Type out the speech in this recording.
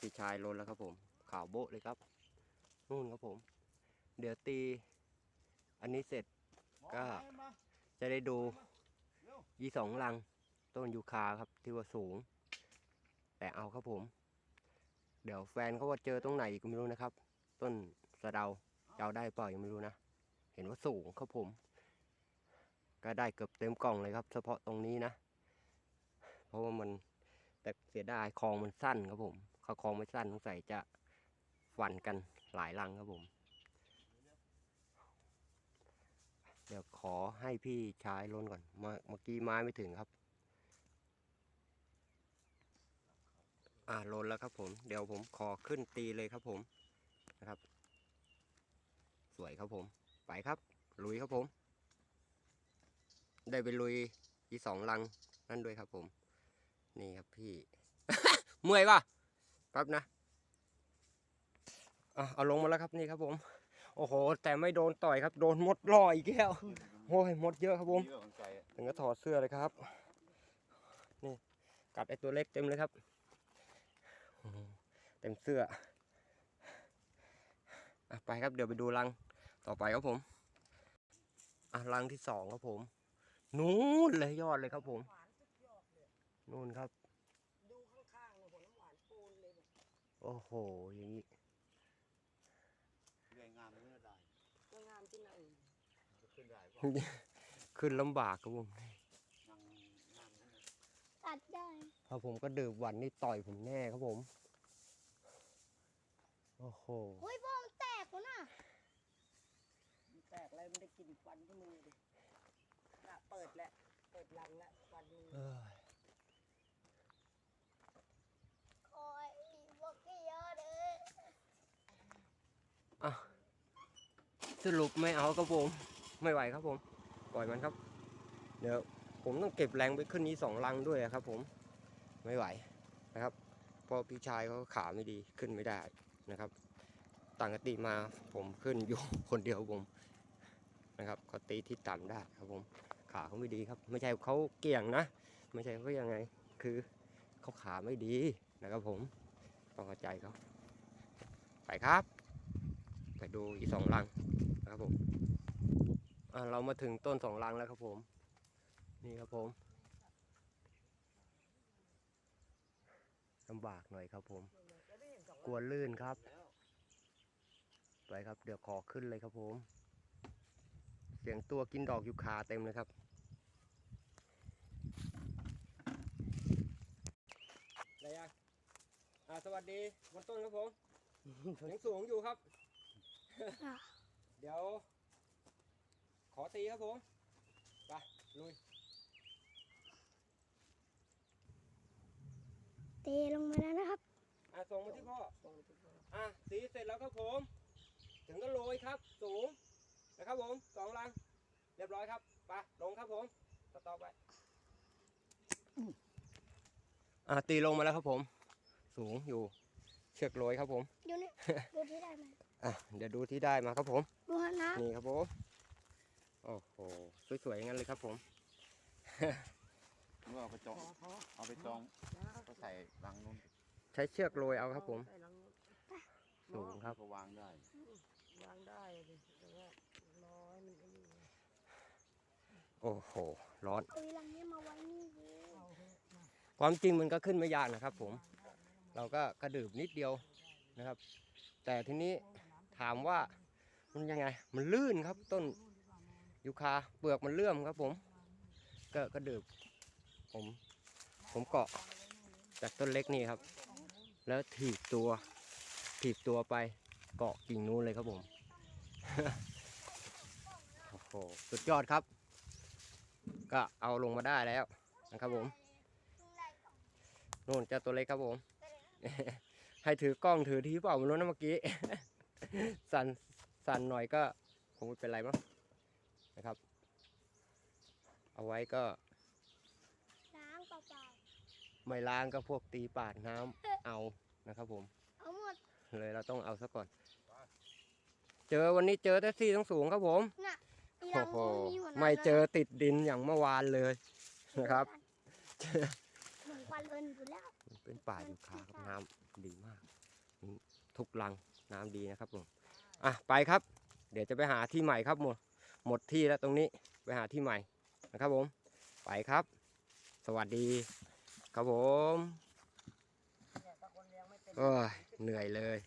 พี่ชายลนแล้วครับผมข่าวโบ๊ะเลยครับนู่นครับผม เดี๋ยวตี อันนี้เสร็จก็จะได้ดูยี่สองลัง ต้นยูคาครับที่ว่าสูง แต่เอาครับผม เดี๋ยวแฟนเขาว่าเจอตรงไหนกก็ไม่รู้นะครับ ต้นสะเดาจะเอาได้เปล่ายังไม่รู้นะ เห็นว่าสูงครับผม ก็ได้เกือบเต็มกล่องเลยครับ เฉพาะตรงนี้นะ เพราะว่ามันแต่เสียดายคลองมันสั้นครับผม เขาคลองไม่สั้นสงสัยจะฟันกันหลายลังครับผม เดี๋ยวขอให้พี่ชายล้นก่อนเมื่อกี้ไม้ไม่ถึงครับ อ่าล้นแล้วครับผม เดี๋ยวผมขอขึ้นตีเลยครับผมนะครับ สวยครับผม ไปครับ ลุยครับผม ได้ไปลุยอีสองลังนั่นด้วยครับผม นี่ครับพี่ เมื่อยป่ะ แป๊บนะอะเอาลงมาแล้วครับนี่ครับผม โอ้โห แต่ไม่โดนต่อยครับ โดนมดล่ออีกแล้วโอ้ยมดเยอะครับผมเยอะของใจอะถึงก็ถอดเสื้อเลยครับนี่กัดไอตัวเล็กเต็มเลยครับเต็มเสื้ออไปครับเดี๋ยวไปดูรังต่อไปครับผมอะรังที่สองครับผม นู้นเลยยอดเลยครับผม นู่นครับ ดูข้างๆเลยหัวน้ำหวานปูนเลยแบบ โอ้โห อย่างนี้เรื่อยงามไม่ได้สวยงามที่ไหนขึ้นได้เพราะขึ้นลำบากครับผมนั่งงามนั่นนะตัดได้ถ้าผมก็ดื่มหวันนี่ต่อยผมแน่ครับผม โอ้โห เฮ้ยพ่อมันแตกแล้วน่ะมันแตกอะไรมันได้กินฟันที่มือดิน่ะเปิดแล้ว เปิดรังแล้วฟันมือ เอ้ย คอยบอกกี่เยอะเลย อะ สรุปไม่เอาครับผมไม่ไหวครับผม ปล่อยมันครับ เดี๋ยวผมต้องเก็บแรงไปขึ้นนี้สองลังด้วยครับ ผมไม่ไหวนะครับเพราะพี่ชายเขาขาไม่ดีขึ้นไม่ได้นะครับ ต่างกติมาผมขึ้นอยู่คนเดียวผมนะครับเขาตีที่ต่ำได้ครับผมขาเขาไม่ดีครับ ไม่ใช่เขาเกี่ยงนะ ไม่ใช่เขายังไง คือเขาขาไม่ดีนะครับผมต้องเข้าใจเขาไปครับ ไปดูอีกสองรังนะครับผมเรามาถึงต้นสองรังแล้วครับผม นี่ครับผมลำบากหน่อยครับผมแล้วนสองกลัวลื่นครับ ไปครับเดี๋ยวขอขึ้นเลยครับผม เสียงตัวกินดอกยูคาเต็มเลยครับ อะไรอะสวัสดีบนต้นครับผมยังสูงอยู่ครับ เดี๋ยว ขอตีครับผม ไป ลุย เตะลงมาแล้วนะครับ อะส่งมาที่พ่อตรงที่ว่าอะตีเสร็จแล้วครับผม ถึงก็โรยครับ สูง นะครับผมสองลัง เรียบร้อยครับไปลงครับผมต่อต่อไปอะตีลงมาแล้วครับผม สูงอยู่ เชือกโรยครับผม ดูนี่ ดูที่ได้ไหม อะเดี๋ยวดูที่ได้มาครับผมดูฮะนะนี่ครับผมโอ้โหสวยๆอย่างนั้นเลยครับผมเมื่อเอาไปจองพอพอเอาไปจองนะก็ใส่รังนู้นใช้เชือกโรยเอาครับผมใส่รังนู้นสูงครับก็วางได้วางได้เลยแต่ว่าร้อยมันไอ้นี่โอ้โห ร้อนเอาอีลังนี้มาไว้นี่ดิเอาเถอะมาความจริงมันก็ขึ้นไม่ยากนะครับผม เราก็กระดืบนิดเดียวนะครับ แต่ทีนี้ ถามว่ามันยังไง มันลื่นครับต้นยูคาเปลือกมันเลื่อมครับ ผมก็กระดืบผม ผมเกาะจากต้นเล็กนี่ครับ แล้วถีบตัว ถีบตัวไปเกาะกิ่งนู้นเลยครับผมโอ้โหสุดยอดครับ ก็เอาลงมาได้แล้วนะครับผมนู่นเจ้าตัวเล็กครับผม ให้ถือกล้องถือทีเปล่าไม่รู้นะเมื่อกี้ สั่นสั่นหน่อยก็คงไม่เป็นไรมั้งนะครับ เอาไว้ก็ล้างเปล่าไม่ล้างก็พวกตีปาดน้ำเอานะครับ ผม ๆเอาหมดเลยเราต้องเอาซะก่อน เจอวันนี้เจอแท็กซี่ทั้งสูงครับผมน่ะอีโอ้ลังโหมีหัวหน้าไม่เจอติดดินอย่างเมื่อวานเลยนะครับเหมือนควันเอินอยู่แล้ว เป็นป่าอยู่คาครับน้ดีมากอืมทุกรัง น้ำดีนะครับผมอะไปครับ เดี๋ยวจะไปหาที่ใหม่ครับหมดหมดที่แล้วตรงนี้ไปหาที่ใหม่นะครับผม ไปครับ สวัสดี ครับผมเหนื่อยเลย